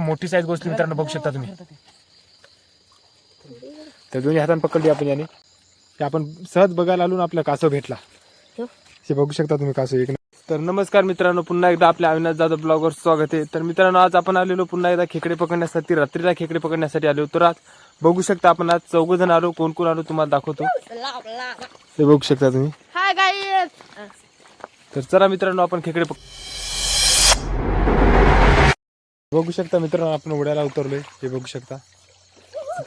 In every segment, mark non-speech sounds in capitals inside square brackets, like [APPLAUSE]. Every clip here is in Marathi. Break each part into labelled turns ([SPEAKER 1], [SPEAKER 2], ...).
[SPEAKER 1] मोठी साईज गोष्ट मित्रांनो बघू शकता तुम्ही. तर दोन्ही हाताने पकडली आपण याने. ते आपण सहज बघायला आलो आपला कासव भेटला. हे. बघू शकता तुम्ही कासव एक तर नमस्कार मित्रांनो पुन्हा एकदा आपल्या अविनाश जाधव ब्लॉगवर स्वागत आहे. तर मित्रांनो आज आपण आलेलो पुन्हा एकदा खेकडे पकडण्यासाठी रात्रीला खेकडे पकडण्यासाठी आलो तर आज बघू शकता आपण आज चौघ जण आलो कोण कोण आलो तुम्हाला दाखवतो. ते बघू शकता तुम्ही. तर चला मित्रांनो आपण खेकडे पक बघू शकता मित्रांनो आपण उड्याला उतरलोय. हे बघू शकता.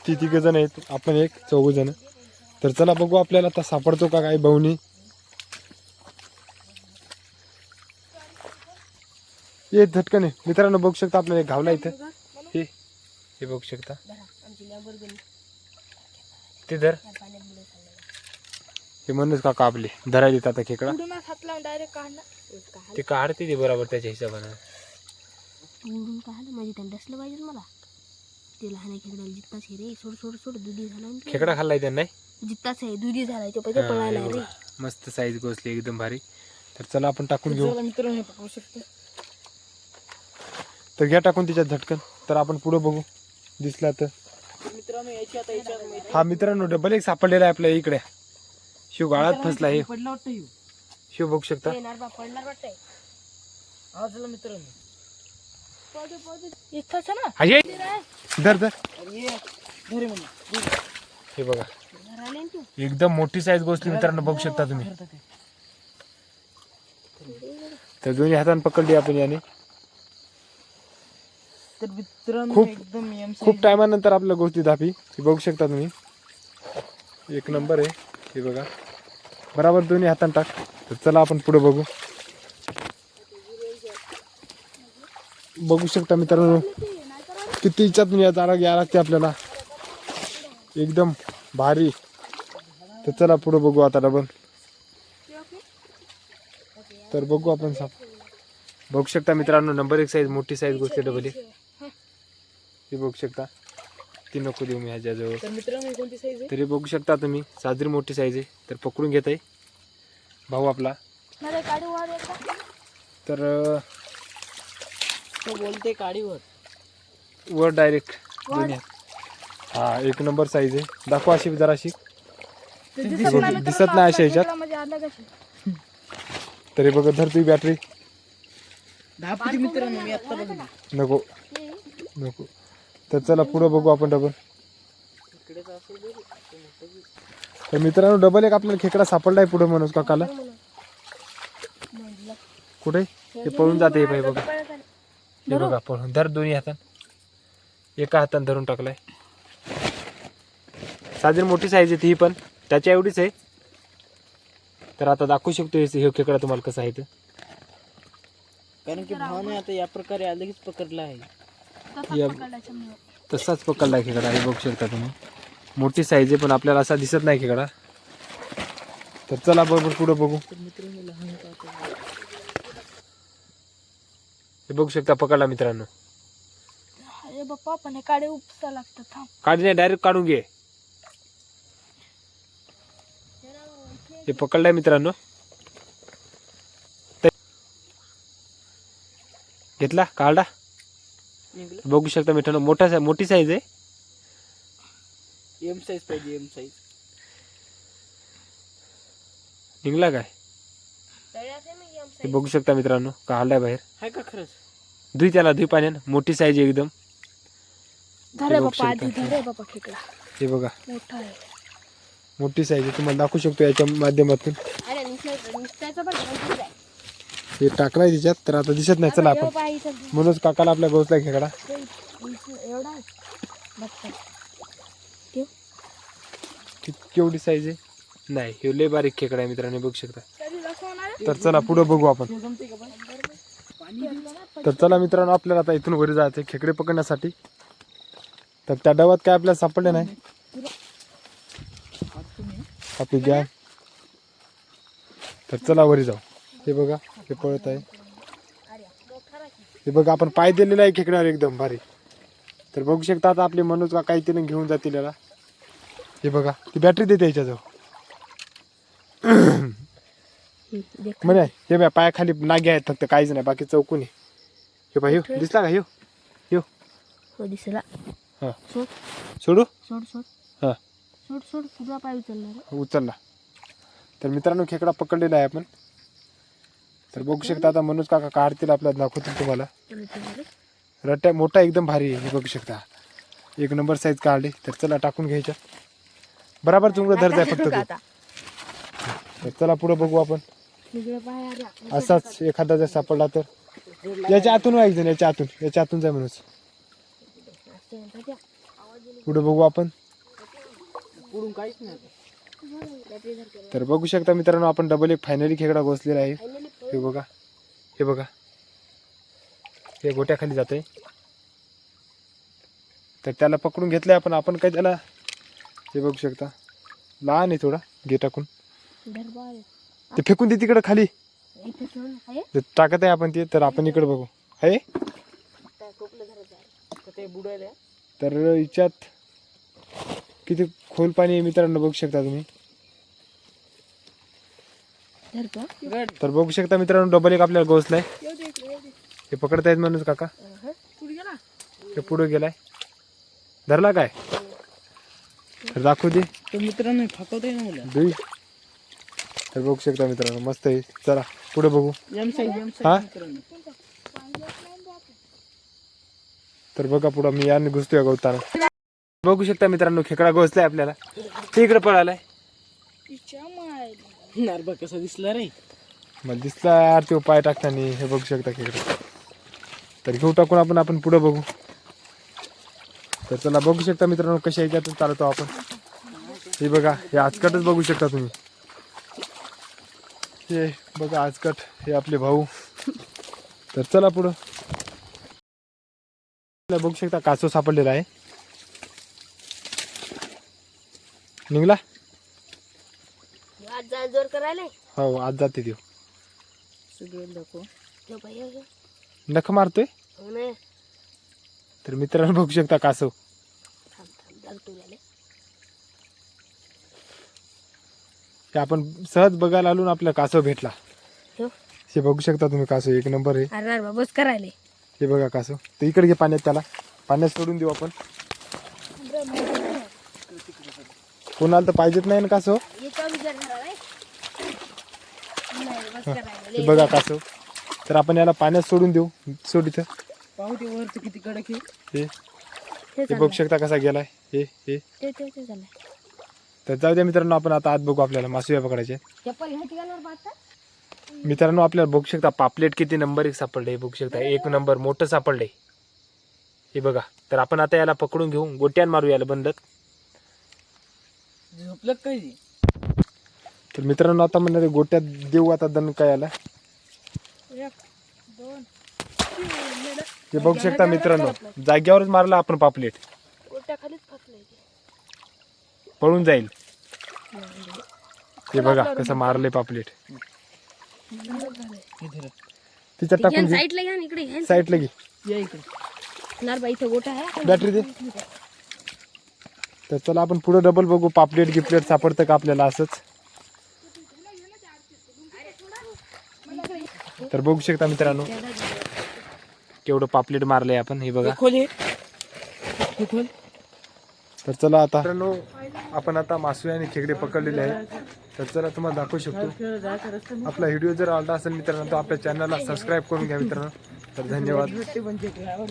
[SPEAKER 1] ती तिघ जण आहेत? आपण एक चौघ जण तर चला बघू आपल्याला आता सापडतो का काय बहुनी ये झटकन. मित्रांनो बघू शकता आपल्याला एक घावला इथं. हे हे बघू शकता. ते धर. हे म्हणूनच काका आपले धरायला येतात आता खेकडा. ते काढते ते बरोबर त्याच्या हिशोबानं.
[SPEAKER 2] उडून काढलं म्हणजे त्यांना डसलं पाहिजे मला. ते लहान खेकड्याला जित्ताच आहे रे. सोड सोड सोड दुधी झाला ना ते.
[SPEAKER 1] खेकडा खाल्लाय त्यांना?
[SPEAKER 2] जित्ताच आहे दुधी झाला ते पहिले पळायला रे.
[SPEAKER 1] मस्त साईज गोसली एकदम भारी. तर चला आपण टाकून घेऊ.
[SPEAKER 2] मित्रांनो पकडू शकतो.
[SPEAKER 1] तर घ्या टाकून त्याच्यात झटकन. तर आपण पुढे बघू. दिसला तर.
[SPEAKER 2] मित्रांनो याची आता याच्यात
[SPEAKER 1] हा मित्रांनो डबल एक सापडलेला आहे आपल्या इकडे. शिव गाळात फसला हे.
[SPEAKER 2] पडला वाटतं येऊ
[SPEAKER 1] शिव बघू शकता.
[SPEAKER 2] येणार बा पडणार वाटतंय. मित्रांनो.
[SPEAKER 1] धर धर. हे बघा. एकदम मोठी साईज गोष्टी मित्रांनो बघू शकता तुम्ही. तर दोन्ही हाताने पकडली आपण याने.
[SPEAKER 2] तर मित्रांनो
[SPEAKER 1] खूप-
[SPEAKER 2] एकदम एम
[SPEAKER 1] खूप टायमानंतर आपल्या गोष्टी दापी हे बघू शकता तुम्ही. एक नंबर आहे. हे बघा. बराबर दोन्ही हाताने टाक. तर चला आपण पुढे बघू. बघू शकता मित्रांनो किती इच्छातून या जारा घ्यायला लागते आपल्याला. एकदम भारी. तर चला पुढे बघू आता डबल. तर बघू आपण साप बघू शकता मित्रांनो नंबर एक साईज मोठी साईज गोष्ट डबल आहे हे बघू शकता. ती नको देऊ मी ह्याच्याजवळ
[SPEAKER 2] तर मित्रांनो ही कोणती साईज
[SPEAKER 1] तरी बघू शकता तुम्ही साजरी मोठी साईज आहे. तर पकडून घेत आहे भाऊ आपला. तर
[SPEAKER 2] तो बोलते काडीवर
[SPEAKER 1] वर डायरेक्ट. हा एक नंबर साईज आहे. दाखवा अशी जराशी. दिसत नाही अशा ह्याच्यात.
[SPEAKER 2] म्हणजे
[SPEAKER 1] तरी बघ धर तुझी बॅटरी नको. नको. तर चला पुढं बघू आपण डबल तर मित्रांनो डबल एक आपल्याला खेकडा सापडलाय पुढे मनोज काकाला. कुठे? हे पळून जाते हे बाई बघा. हे बघा पळून धर दोन्ही हातात एका हाताने धरून टाकलाय. साजरी मोठी साईज आहे ती पण. त्याच्या एवढीच आहे. तर आता दाखवू शकतो हे हे खेकडा तुम्हाला कसा आहे ते.
[SPEAKER 2] कारण की भावाने आता या प्रकारे लगेच पकडला आहे.
[SPEAKER 1] या तसाच पकडला खेकडा हे बघू शकता तुम्ही. मोठी साईज आहे पण आपल्याला असा दिसत नाही खेकडा. तर चला बरोबर पुढे बघू. हे बघू शकता पकडला मित्रांनो.
[SPEAKER 2] अरे बाप्पा पण हे काडे उपसा लागतात थांब.
[SPEAKER 1] काढी नाही डायरेक्ट काढून घे. हे पकडलाय मित्रांनो. ते- घेतला काढला. बघू शकता मित्रांनो मोठा साई- मोठी साईज आहे.
[SPEAKER 2] एम साईज पाहिजे एम साईज
[SPEAKER 1] निघला काय? हे बघू शकता मित्रांनो काढलाय बाहेर.
[SPEAKER 2] आहे का खरंच?
[SPEAKER 1] धुई त्याला धुई पाण्यानं मोठी साईज आहे एकदम.
[SPEAKER 2] धरे
[SPEAKER 1] बघू
[SPEAKER 2] बाप्पा आधी
[SPEAKER 1] शकता.
[SPEAKER 2] धरे बाप्पा खेकडा.
[SPEAKER 1] हे बघा.
[SPEAKER 2] मोठा आहे.
[SPEAKER 1] मोठी साईज आहे. तुम्हाला दाखवू शकतो याच्या माध्यमातून.
[SPEAKER 2] अरे निसटायचं पण
[SPEAKER 1] हे टाकलाय तिच्यात तर आता दिसत नाही. चला आपण. म्हणूनच काकाला आपल्या गोचला खेकडा.
[SPEAKER 2] एवढा आहे. बघ.
[SPEAKER 1] कि- केवढी साईज आहे? नाही हे लय बारीक खेकडा आहे मित्रांनो बघू शकता? तर चला पुढं बघू आपण. तर चला मित्रांनो आपल्याला आता इथून वरी जायचं खेकडे पकडण्यासाठी. तर त्या डवात काय आपल्याला सापडले नाही? आपली गॅ. तर चला वरी जाऊ. हे बघा हे पळत आहे. हे बघा आपण पाय दिलेला आहे खेकड्यावर एकदम भारी. तर बघू शकता आता आपले मनोज का काहीतरी घेऊन जातील याला. हे बघा ती बॅटरी देते याच्याजवळ. [CLEARS THROAT] म्हणे हे बघा पायाखाली नागे आहेत फक्त काहीच नाही बाकी चौकून आहे. हे ह्यो दिसला का? ह्यो ह्यो
[SPEAKER 2] हो दिसला.
[SPEAKER 1] हां.
[SPEAKER 2] सोड.
[SPEAKER 1] सोडू?
[SPEAKER 2] सोड सोड.
[SPEAKER 1] हां.
[SPEAKER 2] सोड सोड तुझा पाय उचलणार
[SPEAKER 1] उचलला. तर मित्रांनो खेकडा पकडलेला आहे आपण. तर बघू शकता आता मनोज काका काढतील आपल्याला दाखवतील तुम्हाला. रट्ट्या मोठा एकदम भारी आहे हे बघू शकता. एक नंबर साईज काढली तर चला टाकून घ्यायच्या. बराबर तुमचं धर जाय फक्त ते. तर चला पुढे बघू आपण. असाच एखादा जर सापडला तर. याच्या आतून व्हायचं याच्या आतून याच्या आतून जाय म्हणून. पुढे बघू आपण. तर बघू शकता मित्रांनो आपण डबल एक फायनली खेकडा घोसलेला आहे. हे बघा हे बघा. हे गोट्याखाली जाते तर त्याला पकडून घेतलंय आपण आपण काय त्याला? हे बघू शकता. लहान आहे थोडा घे टाकून. ते फेकून दे तिकडे खाली.
[SPEAKER 2] इथे. आहे?
[SPEAKER 1] ते टाकत आहे आपण ते तर आपण इकडे बघू. आहे?
[SPEAKER 2] त्या टोपलं धरायचं आहे.
[SPEAKER 1] तर हिच्यात किती खोल पाणी आहे मित्रांनो बघू शकता तुम्ही.
[SPEAKER 2] धरतो
[SPEAKER 1] तर बघू शकता मित्रांनो डबल एक आपल्याला घोसलाय हे पकडता येत म्हणून काका
[SPEAKER 2] अहं. पुढे गेला.
[SPEAKER 1] ते पुढे गेलाय. धरला काय? तर दाखवू दे.
[SPEAKER 3] तो मित्रांनो फाकवतोय ना मला.
[SPEAKER 1] दुई तर बघू शकता मित्रांनो मस्त आहे. चला पुढे बघू. हा? तर बघा पुढं मी याने घुसतोय गवताना बघू शकता मित्रांनो खेकडा घोसलाय आपल्याला. ते इकडे पळालाय.
[SPEAKER 3] कसा दिसला रे.
[SPEAKER 1] मला दिसला यार तो पाय टाकताना हे बघू शकता खेकडा. तर घेऊ टाकून आपण आपण पुढे बघू. तर चला बघू शकता मित्रांनो कशा याच्यातून चालवतो आपण. हे बघा हे आजकटच बघू शकता तुम्ही. हे बघा आजकट हे आपले भाऊ. तर चला पुढं. बघू शकता कासव सापडलेला आहे. निघला?
[SPEAKER 2] आज जा जोर करायला?
[SPEAKER 1] हो आज जाते देऊ
[SPEAKER 3] सगळं
[SPEAKER 2] ठेव.
[SPEAKER 1] नख मारतोय?
[SPEAKER 2] हो ना.
[SPEAKER 1] तर मित्रांनो बघू शकता कासव.
[SPEAKER 2] थांब थांब
[SPEAKER 1] हे आपण सहज बघायला आलो आपला कासव भेटला.
[SPEAKER 2] ठेव
[SPEAKER 1] हे बघू शकता तुम्ही कासव एक नंबर आहे.
[SPEAKER 2] अरे अरे बस करायले.
[SPEAKER 1] हे बघा कासव. तर इकडे घे पाण्यात त्याला. पाण्यात सोडून देऊ आपण. कोणाला तर पाहिजेत नाही ना कासव.
[SPEAKER 2] याचा विचार करायला नाही बस करायला.
[SPEAKER 1] हे बघा कासव. तर आपण याला पाण्यात सोडून देऊ. सोड इथं.
[SPEAKER 3] पाहू ते वरचं किती कडक
[SPEAKER 1] हे.
[SPEAKER 2] ते
[SPEAKER 1] हे बघू शकता कसा गेलाय. हे हे.
[SPEAKER 2] ते ते ते चाललंय.
[SPEAKER 1] तर जाऊ द्या मित्रांनो आपण आता आत बघू आपल्याला मासुया पकडायचे. मित्रांनो आपल्याला बघू शकता पापलेट किती नंबर एक सापडले हे बघू शकता. एक नंबर मोठं सापडले हे बघा तर आपण आता याला पकडून घेऊ. गोट्यान मारू याला बंदत
[SPEAKER 3] झोपलं काय ते?
[SPEAKER 1] तर मित्रांनो आता म्हणणार गोट्यात देऊ आता दण काय याला हे बघू शकता मित्रांनो जाग्यावरच मारला आपण पापलेट.
[SPEAKER 2] गोट्या खालीच फसले
[SPEAKER 1] पळून जाईल. हे बघा कसं मारले पापलेट. तिच्यात टाकून घे
[SPEAKER 2] साईडला घ्या ना इकडे
[SPEAKER 1] साईडला घे.
[SPEAKER 2] इथं गोटा आहे.
[SPEAKER 1] बॅटरी दे. तर चला आपण पुढे डबल बघू पापलेट गिपलेट सापडतं का आपल्याला असंच. तर बघू शकता मित्रांनो केवढं पापलेट मारलंय आपण हे बघा.
[SPEAKER 3] खोल.
[SPEAKER 1] तर चला आता. मित्रांनो आपण आता मासू आणि खेकडे पकडलेले आहे तर चला तुम्हाला दाखवू शकतो. आपला व्हिडिओ जर आवडला असेल मित्रांनो तर आपल्या चॅनलला सबस्क्राईब करून घ्या मित्रांनो. तर धन्यवाद.